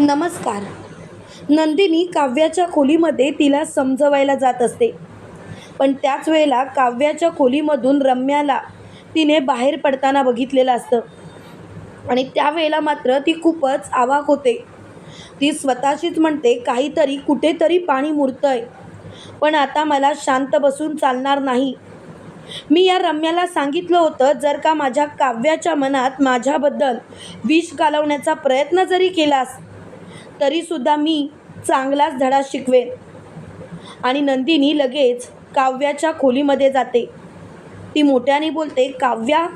नमस्कार. नंदिनी काव्याच्या खोलीमध्ये तिला समजवायला जात असते. पण त्याच वेळेला काव्याच्या खोलीमधून रम्याला तिने बाहेर पडताना बघितलेलं असतं. आणि त्यावेळेला मात्र ती खूपच आवाक होते. ती स्वतःशीच म्हणते काहीतरी कुठेतरी पाणी मुरतंय. पण आता मला शांत बसून चालणार नाही. मी या रम्याला सांगितलं होतं जर का माझ्या काव्याच्या मनात माझ्याबद्दल विष घालवण्याचा प्रयत्न जरी केलास तरीसुद्धा मी चांगलाच धडा शिकवेन. आणि नंदिनी लगेच काव्याच्या खोलीमध्ये जाते. ती मोठ्याने बोलते काव्या.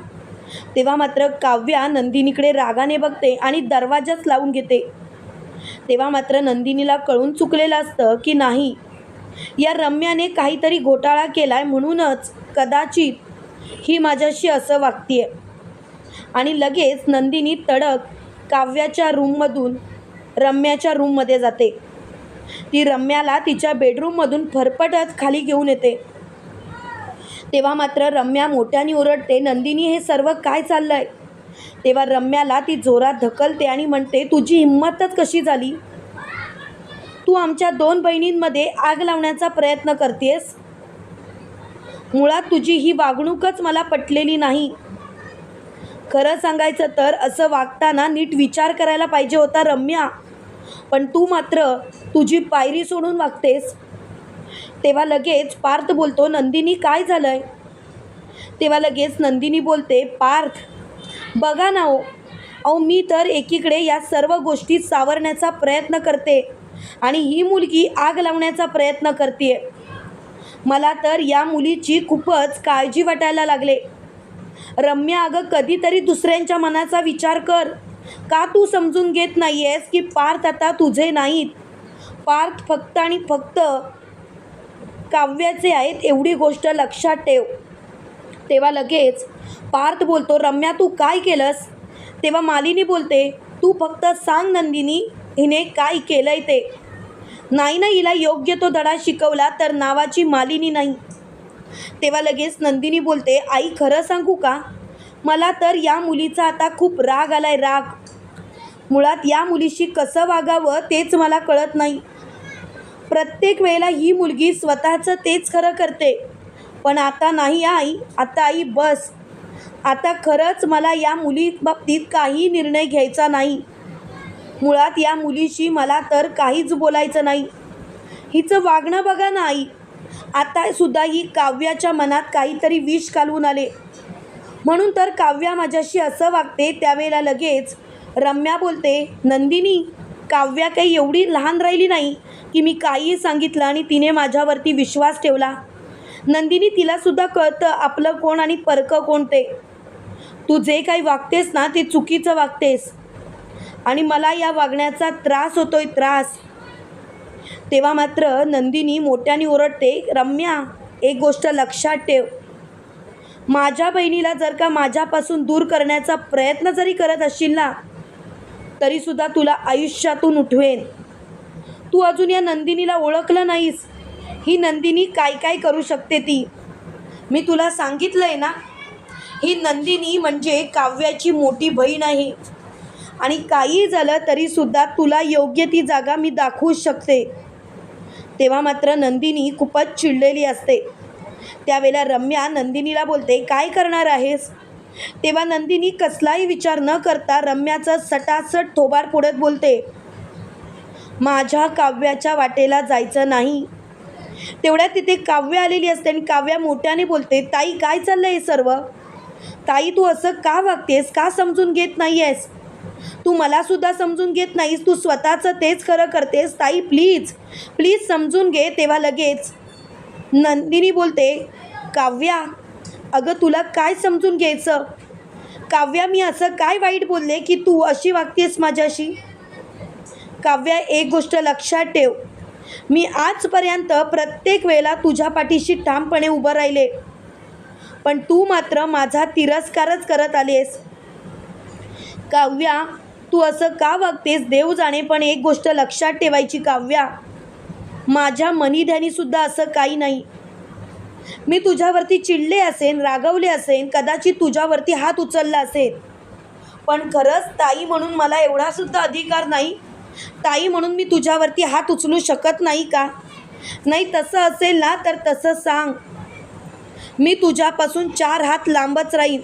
तेव्हा मात्र काव्या नंदिनीकडे रागाने बघते आणि दरवाजाच लावून घेते. तेव्हा मात्र नंदिनीला कळून चुकलेलं असतं की नाही या रम्याने काहीतरी घोटाळा केला आहे म्हणूनच कदाचित ही माझ्याशी असं वागतीये. आणि लगेच नंदिनी तडक काव्याच्या रूममधून रम्याच्या रूममध्ये जाते. ती रम्याला तिच्या बेडरूममधून फरफटत खाली घेऊन येते. तेव्हा मात्र रम्या मोठ्याने ओरडते नंदिनी हे सर्व काय चाललं आहे तेव्हा रम्याला ती जोरात धकलते आणि म्हणते तुझी हिंमतच कशी झाली? तू आमच्या दोन बहिणींमध्ये आग लावण्याचा प्रयत्न करतेस. मुळात तुझी ही वागणूकच मला पटलेली नाही. खरं सांगायचं तर असं वागताना नीट विचार करायला पाहिजे होता रम्या. पण तू मात्र तुझी पायरी सोडून वागतेस. तेव्हा लगेच पार्थ बोलतो नंदिनी काय झालंय? तेव्हा लगेच नंदिनी बोलते पार्थ बघा ना हो. अहो मी तर एकीकडे या सर्व गोष्टी सावरण्याचा प्रयत्न करते आणि ही मुलगी आग लावण्याचा प्रयत्न करते मला तर या मुलीची खूपच काळजी वाटायला लागले. रम्या अगं कधीतरी दुसऱ्यांच्या मनाचा विचार कर. का तू समजून घेत नाही आहेस की पार्थ आता तुझे नाहीत? पार्थ फक्त आणि फक्त काव्याचे आहेत एवढी गोष्ट लक्षात ठेव. तेव्हा लगेच पार्थ बोलतो रम्या तू काय केलंस? तेव्हा मालिनी बोलते तू फक्त सांग नंदिनी हिने काय केलंय ते. नाही ना हिला योग्य तो धडा शिकवला तर नावाची मालिनी नाही. तेव्हा लगेच नंदिनी बोलते आई खरं सांगू का? मला तर या मुलीचा आता खूप राग आलाय राग. मुळात या मुलीशी कसं वागावं तेच मला कळत नाही. प्रत्येक वेळेला ही मुलगी स्वतःचं तेच खरं करते. पण आता नाही आई. आता आई बस. आता खरंच मला या मुली बाबतीत काही निर्णय घ्यायचा नाही. मुळात या मुलीशी मला तर काहीच बोलायचं नाही. हिचं वागणं बघा ना आई. आता सुद्धा ही काव्याच्या मनात काहीतरी विष घालवून आले. म्हणून तर काव्या माझ्याशी असं वागते त्यावेळेला लगेच रम्या बोलते नंदिनी काव्या काही एवढी लहान राहिली नाही की मी काहीही सांगितलं आणि तिने माझ्यावरती विश्वास ठेवला. नंदिनी तिलासुद्धा कळतं आपलं कोण आणि परकं कोण ते. तू जे काही वागतेस ना ते चुकीचं वागतेस. आणि मला या वागण्याचा त्रास होतोय त्रास. तेव्हा मात्र नंदिनी मोठ्याने ओरडते रम्या एक गोष्ट लक्षात ठेव. माझ्या बहिणीला जर का माझ्यापासून दूर करण्याचा प्रयत्न जरी करत असशील ना तरीसुद्धा तुला आयुष्यातून उठवेन. तू अजून या नंदिनीला ओळखलं नाहीस. ही नंदिनी काय काय करू शकते ती? मी तुला सांगितलं आहे ना ही नंदिनी म्हणजे काव्याची मोठी बहीण आहे. आणि काही झालं तरीसुद्धा तुला योग्य ती जागा मी दाखवू शकते. तेव्हा मात्र नंदिनी खूपच चिडलेली असते. त्यावेळेला रम्या नंदिनीला बोलते काय करणार आहेस? तेव्हा नंदिनी कसलाही विचार न करता रम्याचं सटासट थोबार फोडत बोलते माझ्या काव्याच्या वाटेला जायचं नाही. तेवढ्या तिथे काव्य आलेली असते आणि काव्या मोठ्याने बोलते ताई काय चाललं आहे सर्व? ताई तू असं का वागतेस? का समजून घेत नाही आहेस तू मलासुद्धा समजून घेत नाहीस. तू स्वतःचं तेच खरं करतेस. ताई प्लीज प्लीज समजून घे तेव्हा लगेच. नंदिनी बोलते काव्या अगं तुला काय समजून घ्यायचं? काव्या मी असं काय वाईट बोलले की तू अशी वागतेस माझ्याशी? काव्या एक गोष्ट लक्षात ठेव. मी आजपर्यंत प्रत्येक वेळेला तुझ्या पाठीशी ठामपणे उभं राहिले. पण तू मात्र माझा तिरस्कारच करत आलीस. काव्या तू असं का वागतेस? देव जाणे पण एक गोष्ट लक्षात ठेवायची काव्या. माझ्या मनीध्यानीसुद्धा असं काही नाही. मी तुझ्यावरती चिडले असेन रागवले असेन कदाचित तुझ्यावरती हात उचलला असेल पण खरंच ताई म्हणून मला एवढासुद्धा अधिकार नाही. ताई म्हणून मी तुझ्यावरती हात उचलू शकत नाही का? नाही तसं असेल ना तर तसं सांग. मी तुझ्यापासून चार हात लांबच राहीन.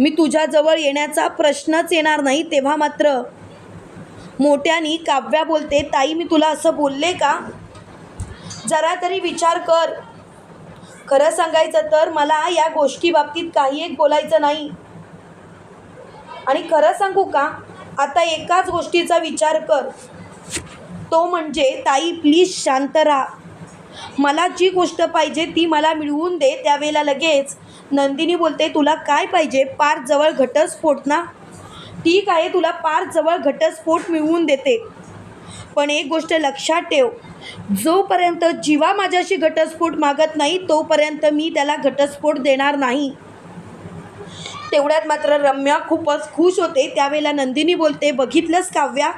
मी तुझ्याजवळ येण्याचा प्रश्नच येणार नाही तेव्हा मात्र. मोठ्यानी काव्या बोलते ताई मी तुला असं बोलले का? जरा तरी विचार कर. खरं सांगायचं तर मला या गोष्टी बाबतीत काही एक बोलायचं नाही. आणि खरं सांगू का? आता एकाच गोष्टीचा विचार कर. तो म्हणजे ताई प्लीज शांत राहा. मला जी गोष्ट पाहिजे ती मला मिळवून दे त्यावेळेला लगेच. नंदिनी बोलते तुला काय पाहिजे? पार जवळ घटस्फोट ना. ठीक आहे तुला पार जवळ घटस्फोट मिळवून देते. पण एक गोष्ट लक्षात ठेव. जोपर्यंत जीवा माझ्याशी घटस्फोट मागत नाही तोपर्यंत मी त्याला घटस्फोट देणार नाही. तेवढ्यात मात्र रम्या खूपच खुश होते. त्यावेळेला नंदिनी बोलते बघितलंस काव्या?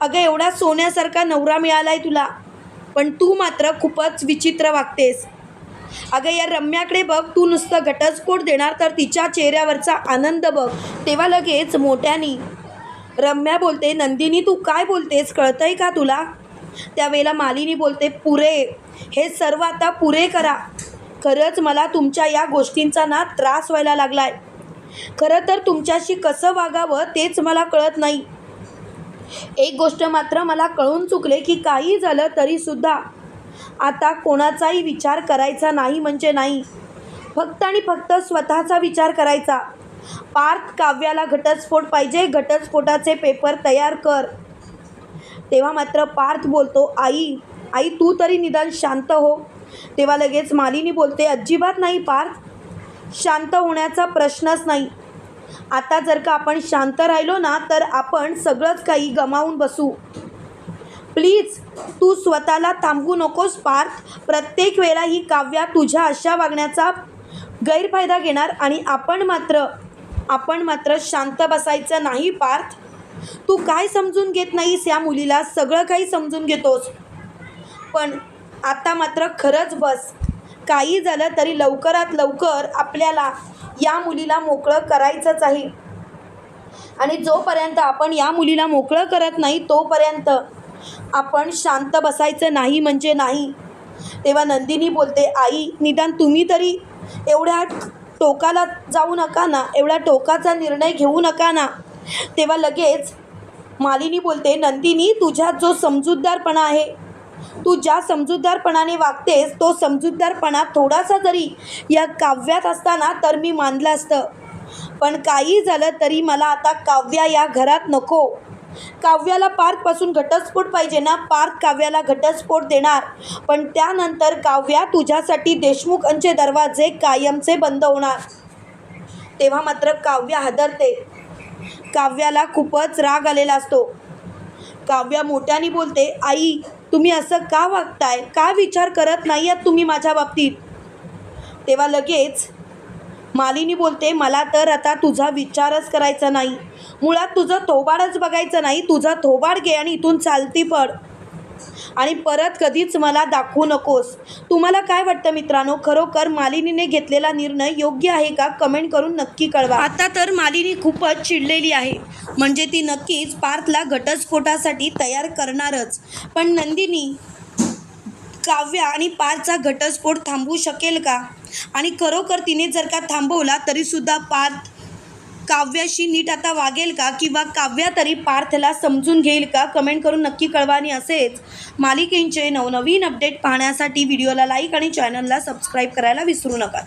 अगं एवढा सोन्यासारखा नवरा मिळाला आहे तुला. पण तू मात्र खूपच विचित्र वागतेस. अगं या रम्याकडे बघ तू नुसतं घटस्फोट देणार तर तिच्या चेहऱ्यावरचा आनंद बघ. तेव्हा लगेच मोठ्यानी रम्या बोलते नंदिनी तू काय बोलतेस कळतंय का तुला? त्यावेळेला मालिनी बोलते पुरे हे सर्व आता पुरे करा. खरंच मला तुमच्या या गोष्टींचा ना त्रास व्हायला लागलाय. खरं तर तुमच्याशी कसं वागावं तेच मला कळत नाही. एक गोष्ट मात्र मला कळून चुकले की काही झालं तरीसुद्धा आता कोणाचाही विचार करायचा नाही म्हणजे नाही. फक्त आणि फक्त स्वतःचा विचार करायचा. पार्थ काव्याला घटस्फोट पाहिजे घटस्फोटाचे पेपर तयार कर. तेव्हा मात्र पार्थ बोलतो आई आई तू तरी निदान शांत हो. तेव्हा लगेच मालिनी बोलते अजिबात नाही पार्थ. शांत होण्याचा प्रश्नच नाही. आता जर का आपण शांत राहिलो ना तर आपण सगळंच काही गमावून बसू. प्लीज तू स्वतःला थांबवू नकोस पार्थ. प्रत्येक वेळा ही काव्या तुझ्या अशा वागण्याचा गैरफायदा घेणार आणि आपण मात्र आपण मात्र शांत बसायचं नाही पार्थ. तू काय समजून घेत नाहीस या मुलीला? सगळं काही समजून घेतोस. पण आता मात्र खरंच बस. काही झालं तरी लवकरात लवकर आपल्याला या मुलीला मोकळं करायचंच आहे. आणि जोपर्यंत आपण या मुलीला मोकळं करत नाही तोपर्यंत आपण शांत बसायचं नाही म्हणजे नाही. तेव्हा नंदिनी बोलते आई निदान तुम्ही तरी एवढ्या टोकाला जाऊ नका ना एवढ्या टोकाचा निर्णय घेऊ नका ना. तेव्हा लगेच मालिनी बोलते नंदिनी तुझ्यात जो समजूतदारपणा आहे तू ज्या समजूतदारपणाने वागतेस तो समजूतदारपणा थोडासा जरी या काव्यात असताना तर मी मानलं असतं. पण काही झालं तरी मला आता काव्या या घरात नको. काव्याला पार्थपासून घटस्फोट पाहिजे ना पार्थ काव्याला घटस्फोट देणार. पण त्यानंतर काव्या तुझ्यासाठी देशमुखांचे दरवाजे कायमचे बंद होणार. तेव्हा मात्र काव्या हादरते. काव्याला खूपच राग आलेला असतो. काव्या मोठ्याने बोलते आई तुम्ही असं का वागताय? का विचार करत नाही आहात तुम्ही माझ्या बाबतीत? तेव्हा लगेच मालिनी बोलते मला तर आता तुझा विचारच करायचा नाही. मुळात तुझं थोबाडच बघायचं नाही. तुझा थोबाड घे आणि इथून चालती पड. आणि परत कधीच मला दाखवू नकोस. तुम्हाला काय वाटतं मित्रांनो? खरोखर मालिनीने घेतलेला निर्णय योग्य आहे का? कमेंट करून नक्की कळवा. आता तर मालिनी खूपच चिडलेली आहे. म्हणजे ती नक्कीच पार्थला घटस्फोटासाठी तयार करणारच. पण नंदिनी काव्या आणि पार्थचा घटस्फोट थांबवू शकेल का? आणि खरोखर तिने जर का थांबवला तरीसुद्धा पार्थ काव्याशी नीट आता वागेल का? किंवा काव्या तरी पार्थला समजून घेईल का? कमेंट करून नक्की कळवा आणि असेच. मालिकेंचे नवनवीन अपडेट पाहण्यासाठी व्हिडिओला लाईक आणि चॅनलला सबस्क्राईब करायला विसरू नका.